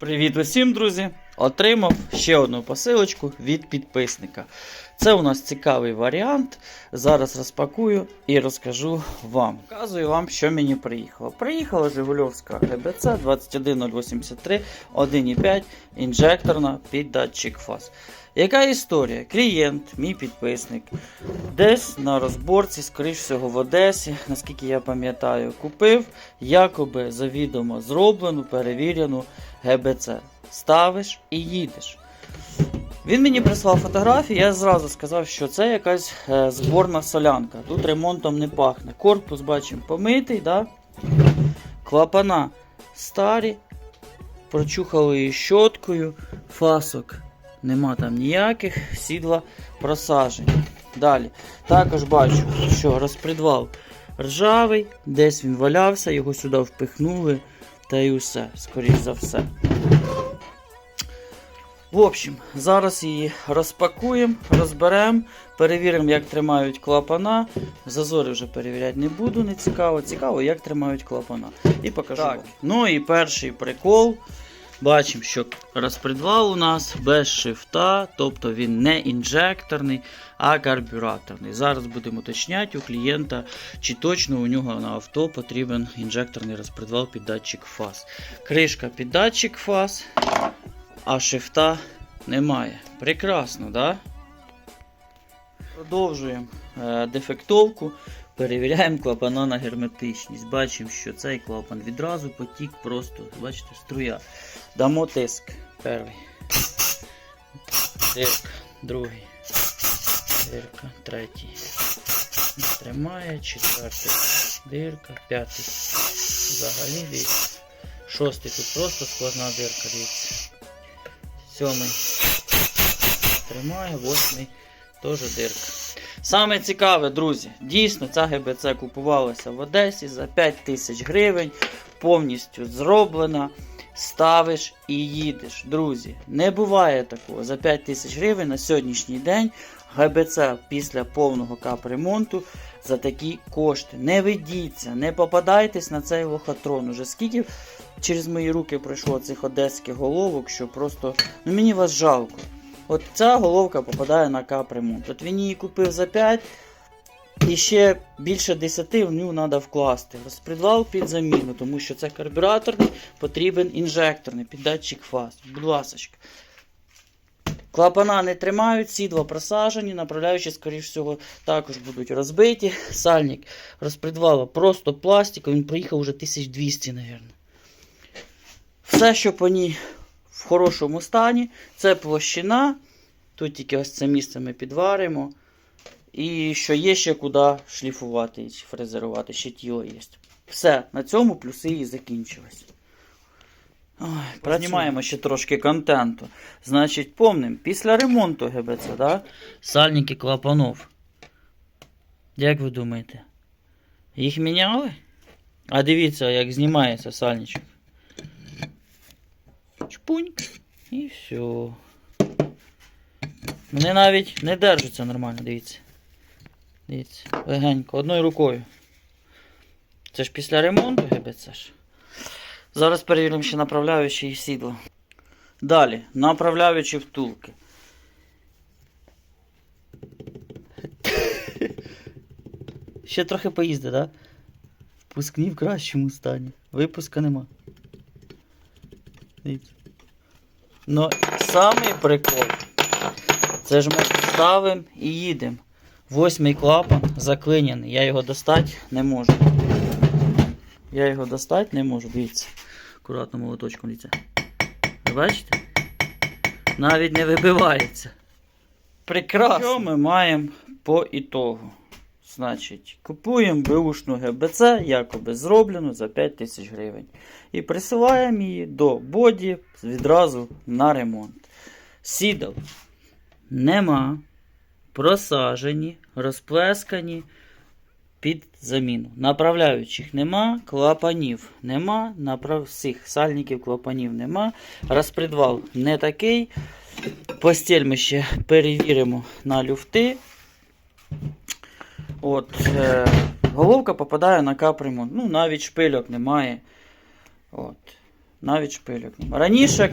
Привіт усім, друзі! Отримав ще одну посилочку від підписника. Це у нас цікавий варіант. Зараз розпакую і розкажу вам. Показую вам, що мені приїхало. Приїхала Жигульовська ГБЦ 21083 1.5 інжекторна під датчик фаз. Яка історія? Клієнт, мій підписник, десь на розборці, скоріш всього в Одесі, наскільки я пам'ятаю, купив якоби завідомо зроблену, перевірену ГБЦ. Ставиш і їдеш. Він мені прислав фотографії, я зразу сказав, що це якась е, зборна солянка. Тут ремонтом не пахне. Корпус бачимо помитий, да? клапана старі, прочухали її щоткою, фасок нема там ніяких, сідла просажені. Далі. Також бачу, що розпредвал ржавий, десь він валявся, його сюди впихнули, та й усе, скоріш за все. В общем, зараз її розпакуємо, розберемо, перевіримо, як тримають клапана. Зазори вже перевіряти не буду, не цікаво. Цікаво, як тримають клапана. І покажу. Так. Ну і перший прикол. Бачимо, що розпредвал у нас без шифта, тобто він не інжекторний, а карбюраторний. Зараз будемо уточняти у клієнта, чи точно у нього на авто потрібен інжекторний розпредвал під датчик фаз. Кришка під датчик фаз, а шифта немає. Прекрасно, да? Продовжуємо е, дефектовку. Перевіряємо клапана на герметичність. Бачимо, що цей клапан відразу потік просто, бачите, струя. Дамо тиск. Перший. Дирка. Другий. Дирка. Третій. Тримає. Четвертий. Дирка. П'ятий. Взагалі дивіться. Шостий тут просто сквозна дирка, дивіться. Сьомий. Тримає. Восьмий. Теж дирка. Саме цікаве, друзі, дійсно ця ГБЦ купувалася в Одесі за 5 тисяч гривень, повністю зроблена. Ставиш і їдеш. Друзі, не буває такого. За 5 тисяч гривень на сьогоднішній день ГБЦ після повного капремонту за такі кошти. Не ведіться, не попадайтесь на цей лохотрон. Уже скільки через мої руки пройшло цих одеських головок, що просто ну мені вас жалко. От ця головка попадає на капремонт. От він її купив за 5, і ще більше 10 в нього треба вкласти. Розпредвал під заміну, тому що це карбюраторний, потрібен інжекторний під датчик фаз. Будь ласочка. Клапана не тримають, сідла просажені, направляючі, скоріш всього, також будуть розбиті. Сальник розпредвала просто пластик, він проїхав вже 1200, мабуть. Все, що по ній в хорошому стані, це площина. Тут тільки ось це місце ми підваримо. І що є ще куди шліфувати і фрезерувати, ще тіло є. Все, на цьому плюси і закінчились. Ой, Знімаємо ще трошки контенту. Значить, помним, після ремонту ГБЦ, да? сальники клапанов. Як ви думаєте? Їх міняли? А дивіться, як знімається сальничок. І все. Вони навіть не держаться нормально, дивіться. Дивіться, легенько, одною рукою. Це ж після ремонту ГБЦ ж. Зараз перевіримо ще направляючі і сідло. Далі, направляючі втулки. Ще трохи поїзди, так? Впускні в кращому стані. Випуска нема. Дивіться. Ну, самий прикол. Це ж ми ставимо і їдемо. Восьмий клапан заклинений. Я його достати не можу. Я його достати не можу. Дивіться. Акуратно молоточком дивіться. Ви бачите? Навіть не вибивається. Прекрасно. Що ми маємо по ітогу? Значить, купуємо беушну ГБЦ, якоби зроблену за 5 тисяч гривень. І присилаємо її до боді відразу на ремонт. Сідал нема. Просажені, розплескані під заміну. Направляючих нема, клапанів нема, направ... всіх сальників клапанів нема. Розпредвал не такий. Постіль ми ще перевіримо на люфти. От, е, головка попадає на капремонт. Ну, навіть шпильок немає. От. навіть шпильок немає. Раніше